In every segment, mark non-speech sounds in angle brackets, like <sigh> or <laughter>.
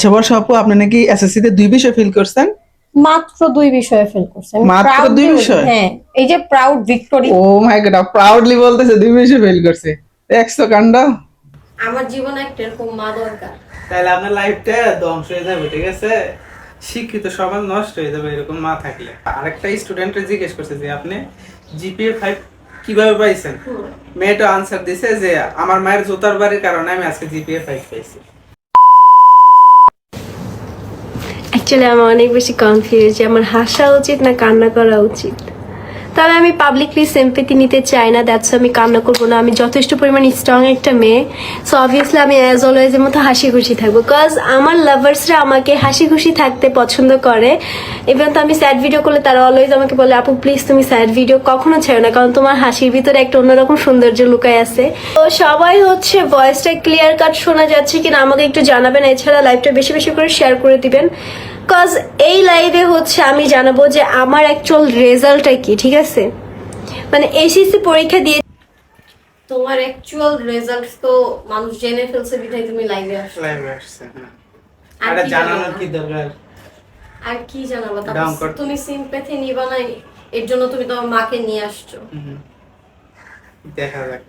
আচ্ছা বর্ষা আপু আপনি নাকি এসএসসি তে দুই বিষয় ফিল করছেন? মাত্র দুই বিষয়ে ফেল করছে মাত্র দুই বিষয়? হ্যাঁ এই যে proud victory oh my god proudly বলতেছে দুই বিষয় ফেল করছে। দেখছ কাণ্ড। আমার জীবনে একটা এরকম মা দরকার। তাহলে আপনার লাইফটা ধ্বংস হয়ে যাবে ঠিক আছে? শিক্ষিত সমাজ নষ্ট হয়ে যাবে এরকম মা থাকলে। আরেকটা স্টুডেন্টে জিজ্ঞেস করছে যে আপনি জিপিএ ফাইভ কীভাবে পাইছেন? মেয়েটা আনসার দিছে যে আমার মায়ের জুতার বাড়ির কারণে আমি আজকে জিপিএ ফাইভ পাইছি। অ্যাকচুয়ালি আমি অনেক বেশি কনফিউজ যে আমার হাসা উচিত না কান্না করা উচিত। তবে আমি পাবলিকলি সিম্পেথি নিতে চাই না দ্যাটস আমি কান্না করব না, আমি যথেষ্ট পরিমাণ স্ট্রং একটা মেয়ে। সো অবভিয়াসলি আমি অ্যাজ অলওয়েজ এর মতো হাসি খুশি থাকব বিকজ আমার লাভার্সরা আমাকে হাসি খুশি থাকতে পছন্দ করে। ইভেন তো আমি স্যাড ভিডিও করলে তারা অলওয়েজ আমাকে বলে, আপু প্লিজ তুমি স্যাড ভিডিও কখনো ছেড়ো না, কারণ তোমার হাসির ভিতরে একটা অন্যরকম সৌন্দর্য লুকায় আছে। তো সবাই হচ্ছে ভয়েসটা ক্লিয়ার কাট শোনা যাচ্ছে কিনা আমাকে একটু জানাবেন, এছাড়া লাইভটা বেশি বেশি করে শেয়ার করে দিবেন। কজ এই লাইভে হচ্ছে আমি জানাব যে আমার অ্যাকচুয়াল রেজাল্টটা কি ঠিক আছে? মানে এসএসসি পরীক্ষা দিয়ে তোমার অ্যাকচুয়াল রেজাল্ট তো মানুষ জেনে ফেলছে বিধায় তুমি লাইভে আসো লাইভে আসছে হ্যাঁ আর জানানোর কি দরকার? আর কি জানাব? তারপর তুমি সিম্প্যাথি নিবা না এর জন্য তুমি তোমার মাকে নিয়ে আসছো। হুম। দেখা যাক।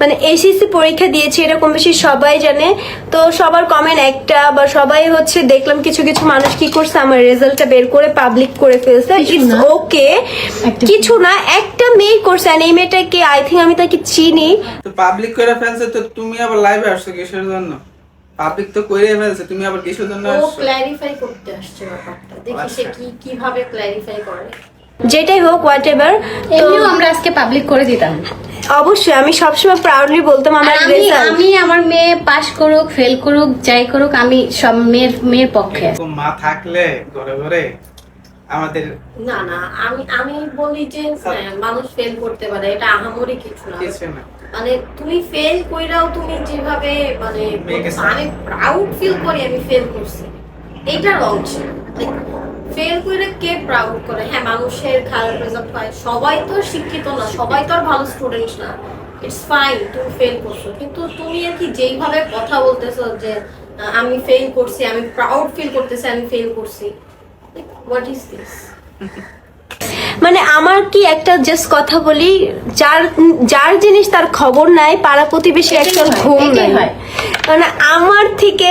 মানে এসএসসি পরীক্ষা দিয়েছি এরকম বেশি সবাই জানে। তো সবার কমেন্ট একটা বা সবাই হচ্ছে দেখলাম কিছু কিছু মানুষ কি করছে আমার রেজাল্টটা বের করে পাবলিক করে ফেলছে। ইটস ওকে কিছু না একটা মেয়ে করছে আর এই মেয়েটাকে আই থিঙ্ক আমি তাকে চিনি। তো পাবলিক করে ফেলছে তো তুমি আবার লাইভে আসছো কিসের জন্য? পাবলিক তো করে ফেলছে তুমি আবার কিসের জন্য আসছো? ও ক্ল্যারিফাই করতে আসছে ব্যাপারটা। দেখি সে আচ্ছা। কি কীভাবে ক্ল্যারিফাই করে। যেটাই হোক হোয়াট এভার এমনিও আমরা আজকে পাবলিক করে দিতাম। অবশ্যই আমি সবসময় প্রাউডলি বলতাম আমার আমি আমার মেয়ে পাশ করুক ফেল করুক যাই করুক আমি সব মেয়ের মেয়ের পক্ষে। মা থাকলে ঘরে ঘরে আমাদের না না আমি আমি বলি যে হ্যাঁ, মানুষ ফেল করতে পারে এটা আহামরি কিছু না। কিছু না। মানে তুমি ফেল কইরাও তুমি যেভাবে মানে আমি প্রাউড ফিল করি আমি ফেল করছি। এটা রং ছিল। ফেল করে কে প্রাউড করে? হ্যাঁ মানুষের খারাপ রেজাল্ট হয়। সবাই তো আর শিক্ষিত না সবাই তো আর ভালো স্টুডেন্ট না। ইটস ফাইন তুমি ফেল করছ। কিন্তু তুমি আর কি যেইভাবে কথা বলতেছো যে আমি ফেল করছি আমি প্রাউড ফিল করতেছি আমি ফেল করছি হোয়াট ইজ দিস মানে আমার কি একটা জাস্ট কথা বলি যার যার জিনিস তার খবর নাই পাড়া প্রতিবেশী হয়, ঘুম নাই। মানে আমার থেকে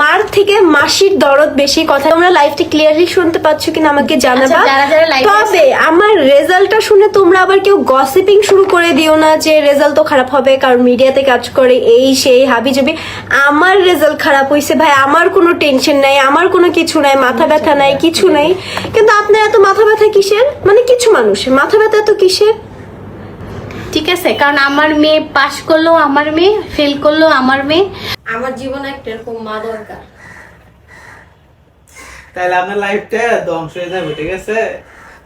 মার থেকে মাসির দরদ বেশি কথা। তোমরা লাইফটি ক্লিয়ারলি শুনতে পাচ্ছ কিনা আমাকে জানাবা? আচ্ছা, এ তবে আমার রেজাল্টটা শুনে তোমরা আবার কেউ গসিপিং শুরু করে দিও না যে রেজাল্ট তো খারাপ হবে কারণ মিডিয়াতে কাজ করে এই সেই হাবি জাবি আমার রেজাল্ট খারাপ হয়েছে ভাই আমার কোনো টেনশন নাই আমার কোনো কিছু নাই মাথা ব্যথা নাই কিছু নাই। কিন্তু আপনার এত মাথা ব্যথা কিসের? মানে কিছু মানুষের মাথা ব্যথা এত কিসের? ঠিক আছে? কারণ আমার মেয়ে পাশ করল আমার মেয়ে ফেল করল আমার মেয়ে। আমার জীবনে একটা এরকম মা দরকার। তাহলে আপনার লাইফটা ধ্বংস হয়ে যাবে ঠিক আছে?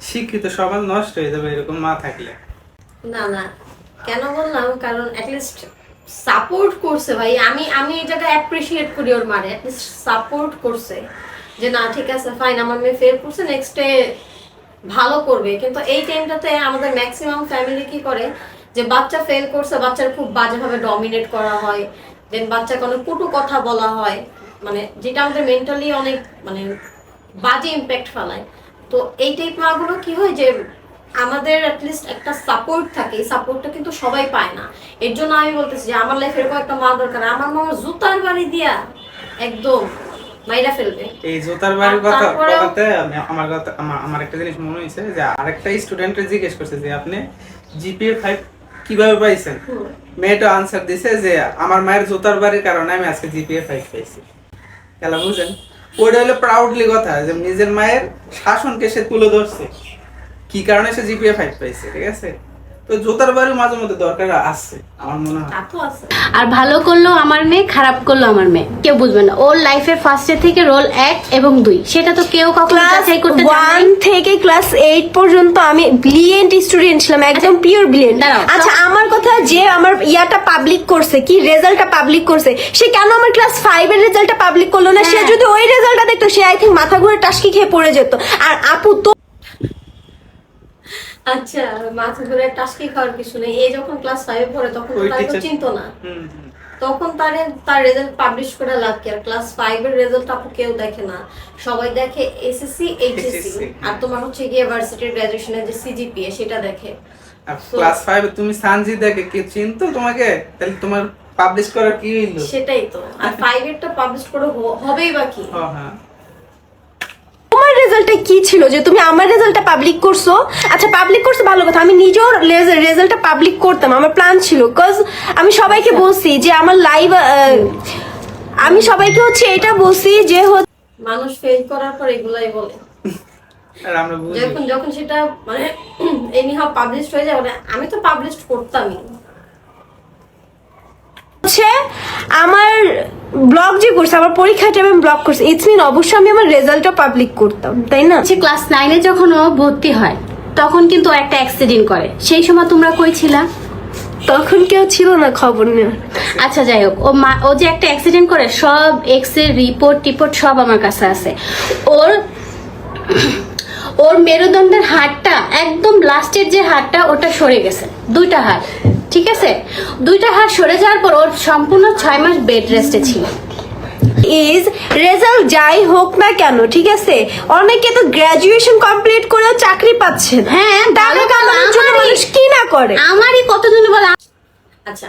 শিক্ষিত সমাজ নষ্ট হয়ে যাবে এরকম মা থাকলে। না না। কেন বললাম? কারণ অ্যাটলিস্ট সাপোর্ট করছে ভাই। আমি আমি এটাকে অ্যাপ্রিসিয়েট করি ওর মানে অ্যাটলিস্ট সাপোর্ট করছে। যে না ঠিক আছে ফাইন আমার মেয়ে ফেল করছে নেক্সটে ভালো করবে। কিন্তু এই টাইমটাতে আমাদের ম্যাক্সিমাম ফ্যামিলি কি করে? যে বাচ্চা ফেল করছে বাচ্চার খুব বাজেভাবে ডমিনেট করা হয় দেন বাচ্চাকে অনেক কটু কথা বলা হয় মানে যেটা আমাদের মেন্টালি অনেক মানে বাজে ইম্প্যাক্ট ফেলায়। তো এই টাইপ মাগুলো কি হয় যে আমাদের অ্যাটলিস্ট একটা সাপোর্ট থাকে এই সাপোর্টটা কিন্তু সবাই পায় না। এর জন্য আমি বলতেছি যে আমার লাইফে এরকম একটা মা দরকার আমার মামা জুতার বাড়ি দিয়া একদম মাইরা ফেলবে। এই জুতার বাড়ির কথা কথাতে আমার কথা আমার একটা জিনিস মনে হয়েছে যে আরেকটা স্টুডেন্টে জিজ্ঞেস করছে যে আপনি জিপিএ ফাইভ কীভাবে পাইছেন। মেয়েটা আনসার দিছে যে আমার মায়ের জুতার বাড়ির কারণে আমি আজকে জিপিএ ফাইভ পাইছি। খেলা বুঝেন? ওইটা হলো প্রাউডলি কথা যে নিজের মায়ের শাসনকে সে তুলে ধরছে। কি কারণে সে জিপিএ ফাইভ পাইছে, ঠিক আছে? জুতার বাড়ি মাঝে মধ্যে দরকার আছে আমার মনে হয়। আর ভালো করল আমার মেয়ে খারাপ করল আমার মেয়ে। কেউ বুঝবে না। ওর লাইফে ফার্স্টে থেকে রোল এক এবং দুই। সেটা তো কেউ কখনো যাচাই করতে ওয়ান থেকে ক্লাস এইট পর্যন্ত আমি ব্রিলিয়েন্ট স্টুডেন্ট ছিলাম একদম পিওর ব্রিলিয়েন্ট আচ্ছা আমার কথা যে আমার ইয়াটা পাবলিক করছে কি রেজাল্টটা পাবলিক করছে সে কেন আমার ক্লাস ফাইভ এর রেজাল্টটা পাবলিক করল না? সে হ্যাঁ। যদি ওই রেজাল্টটা দেখতো সে আই থিঙ্ক মাথা ঘুরে টাসকি খেয়ে পড়ে যেত। আর আপু তো আচ্ছা মাথা ঘুরে টাসকি খাওয়ার কিছু নেই। এই যখন ক্লাস ফাইভে পড়ে তখন তাকে চিনতো না। তখন তার তার রেজাল্ট পাবলিশ করে লাভ কি? আর ক্লাস ফাইভ এর রেজাল্ট আপু কেউ দেখে না। সবাই দেখে এসএসসি এইচএসসি আর তোমার হচ্ছে গিয়ে ভার্সিটির গ্রাজুয়েশনের যে সিজিপিএ সেটা দেখে। ক্লাস ফাইভে তুমি সানজি দেখে কি চিনতো তোমাকে? তাহলে তোমার পাবলিশ করার কি হইল? সেটাই তো। আর <laughs> ফাইভ এরটা পাবলিশ করে হবেই বা কি? হ্যাঁ। তোমার রেজাল্টটা কি ছিল যে তুমি আমার রেজাল্টটা পাবলিক করছ? আচ্ছা পাবলিক করছ ভালো কথা আমি নিজেও রেজাল্টটা পাবলিক করতাম আমার প্ল্যান ছিল কজ আমি সবাইকে বলছি যে আমার লাইভ আমি সবাইকে হচ্ছে এটা বলছি যে মানুষ ফেল করার পর এগুলাই বলে। আর আমরা বুঝি। যখন যখন সেটা মানে এনিহাও পাবলিশ হয়ে যায় মানে আমি তো পাবলিশ করতামই। হচ্ছে আমার ব্লগ যে করছে আমার পরীক্ষার টাইমে ব্লগ করছে ইটস মিন অবশ্যই আমি আমার রেজাল্টটা পাবলিক করতাম তাই না? হচ্ছে ক্লাস নাইনে যখন ও ভর্তি হয় তখন কিন্তু একটা অ্যাক্সিডেন্ট করে। সেই সময় তোমরা কই ছিলা? তখন কেউ ছিল না খবর নেওয়ার। আচ্ছা যাই হোক ও মা ও যে একটা অ্যাক্সিডেন্ট করে সব এক্সের রিপোর্ট টিপোর্ট সব আমার কাছে আছে। ওর ওর মেরুদণ্ডের হাড়টা একদম লাস্টের যে হাড়টা ওটা সরে গেছে। দুইটা হাড়। ঠিক আছে? দুইটা হাড় সরে যাওয়ার পর ওর সম্পূর্ণ ছয় মাস বেড রেস্টে ছিল। ইজ রেজাল্ট যাই হোক না কেন ঠিক আছে? অনেকে তো গ্রাজুয়েশন কমপ্লিট করেও চাকরি পাচ্ছে হ্যাঁ টাকা কামানোর জন্য মানুষ কি না করে? আমারই কতজন বলে? আচ্ছা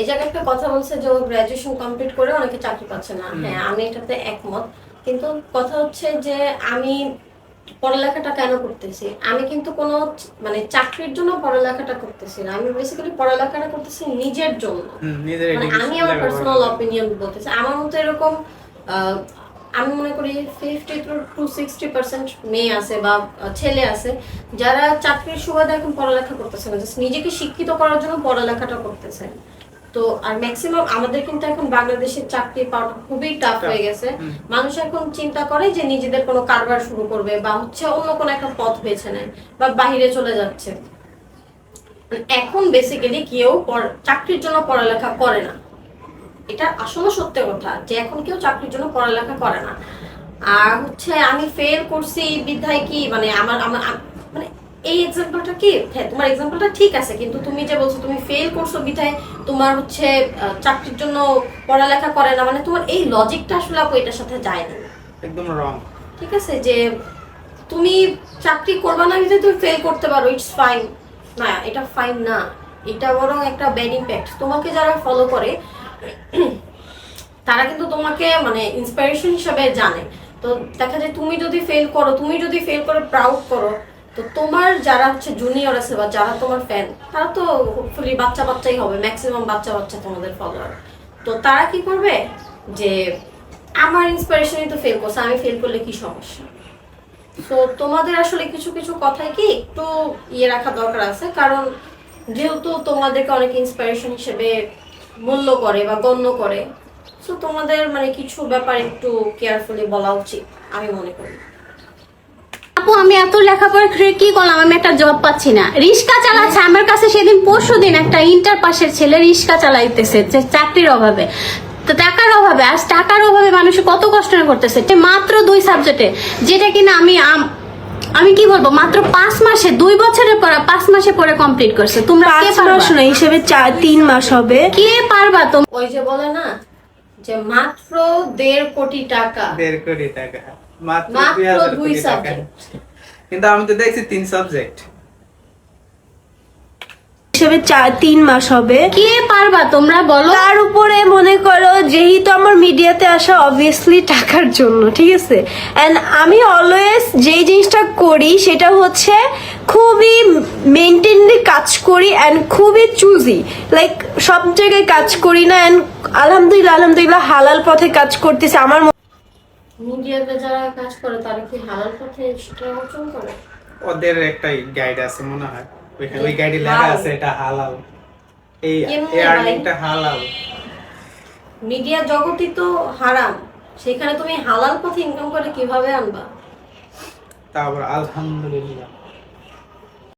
এই জায়গায় একটা কথা বলছে যে ও গ্রাজুয়েশন কমপ্লিট করে অনেকে চাকরি পাচ্ছে না। হ্যাঁ আমি এটাতে একমত। কিন্তু কথা হচ্ছে যে আমি পড়ালেখাটা কেন করতেছি? আমি কিন্তু কোনো মানে চাকরির জন্য পড়ালেখাটা করতেছি না। আমি বেসিক্যালি পড়ালেখাটা করতেছি নিজের জন্য। মানে আমি আমার পার্সোনাল। অপিনিয়ন বলতেছি। আমার মতো এরকম আমি মনে করি ফিফটি টু সিক্সটি পার্সেন্ট মেয়ে আছে বা ছেলে আছে যারা চাকরির সুবাদে এখন পড়ালেখা করতেছে না জাস্ট নিজেকে শিক্ষিত করার জন্য পড়ালেখাটা করতেছে। তো আর ম্যাক্সিমাম আমাদের কিন্তু এখন বাংলাদেশের চাকরি পাওয়া খুবই টাফ হয়ে গেছে। মানুষ এখন চিন্তা করে যে নিজেদের কোনো কারবার শুরু করবে বা হচ্ছে অন্য কোনো একটা পথ বেছে নেয় বা বাহিরে চলে যাচ্ছে। এখন বেসিক্যালি কেউ চাকরির জন্য পড়ালেখা করে না। এটা আসলে সত্য কথা যে এখন কেউ চাকরির জন্য পড়ালেখা করে না। আর হচ্ছে আমি ফেল করছি বিধায় কি? মানে আমার আমার মানে এই এক্সাম্পলটা কি? হ্যাঁ তোমার এক্সাম্পলটা ঠিক আছে কিন্তু তুমি যে বলছো তুমি ফেল করছ বিধায় তোমার হচ্ছে চাকরির জন্য পড়ালেখা করে না মানে তোমার এই লজিকটা আসলে আপু এটার সাথে যায় না। একদম রং ঠিক আছে? যে তুমি চাকরি করবা না যদি তুমি ফেল করতে পারো ইটস ফাইন না এটা ফাইন না। এটা বরং একটা ব্যাড ইম্প্যাক্ট তোমাকে যারা ফলো করে তারা কিন্তু তোমাকে মানে ইন্সপিরেশন হিসাবে জানে। তো দেখা যায় তুমি যদি ফেল করো তুমি যদি ফেল করে প্রাউড করো তো তোমার যারা হচ্ছে জুনিয়র আছে বা যারা তোমার ফ্যান তারা তো হোপফুলি বাচ্চা বাচ্চাই হবে ম্যাক্সিমাম বাচ্চা বাচ্চা তোমাদের ফলোয়ার তো তারা কি করবে? যে আমার ইন্সপিরেশনই তো ফেল করছে, আমি ফেল করলে কি সমস্যা? তো তোমাদের আসলে কিছু কিছু কথাই কি একটু ইয়ে রাখা দরকার আছে, কারণ যেহেতু তোমাদেরকে অনেক ইন্সপিরেশন হিসেবে মূল্য করে বা গণ্য করে সো তোমাদের মানে কিছু ব্যাপার একটু কেয়ারফুলি বলা উচিত, আমি মনে করি। আপু আমি এত লেখাপড়া করে কি করলাম? আমি একটা জব পাচ্ছি না। রিক্সা চালাচ্ছে। আমার কাছে সেদিন পরশু দিন একটা ইন্টার পাশের ছেলে রিক্সা চালাইতেছে যে চাকরির অভাবে। তো টাকার অভাবে আজ টাকার অভাবে মানুষ কত কষ্ট করতেছে। মাত্র দুই সাবজেক্টে যেটা কিনা আমি আমি কি বলব মাত্র পাঁচ মাসে দুই বছরের পড়া পাঁচ মাসে পরে কমপ্লিট করছে। তোমরা কে? মাস না হিসেবে চার তিন মাস হবে। কে পারবা? ওই যে বলে না যে মাত্র দেড় কোটি টাকা। দেড় কোটি টাকা। মাত্র দুই হাজার কিন্তু আমি তো দেখছি তিন সাবজেক্ট হিসেবে চার তিন মাস হবে। কে পারবা তোমরা বলো? তার উপরে মনে করো যেহেতু আমার মিডিয়াতে আসা অবভিয়াসলি টাকার জন্য ঠিক আছে? অ্যান্ড আমি অলওয়েজ যেই জিনিসটা করি সেটা হচ্ছে খুবই মেনটেনলি কাজ করি অ্যান্ড খুবই চুজি লাইক সব জায়গায় কাজ করি না অ্যান্ড আলহামদুলিল্লাহ আলহামদুলিল্লাহ হালাল পথে কাজ করতেছে। আমার মিডিয়াতে যারা কাজ করে তারা কি হালাল পথে অর্জন করে? ওদের একটা গাইড আছে মনে হয়। ওইখানে ওই গাইডে লেখা আছে এটা হালাল। এই আর্নিংটা হালাল। মিডিয়া জগতই তো হারাম। সেখানে তুমি হালাল পথে ইনকাম করে কীভাবে আনবা? তারপর আলহামদুলিল্লাহ।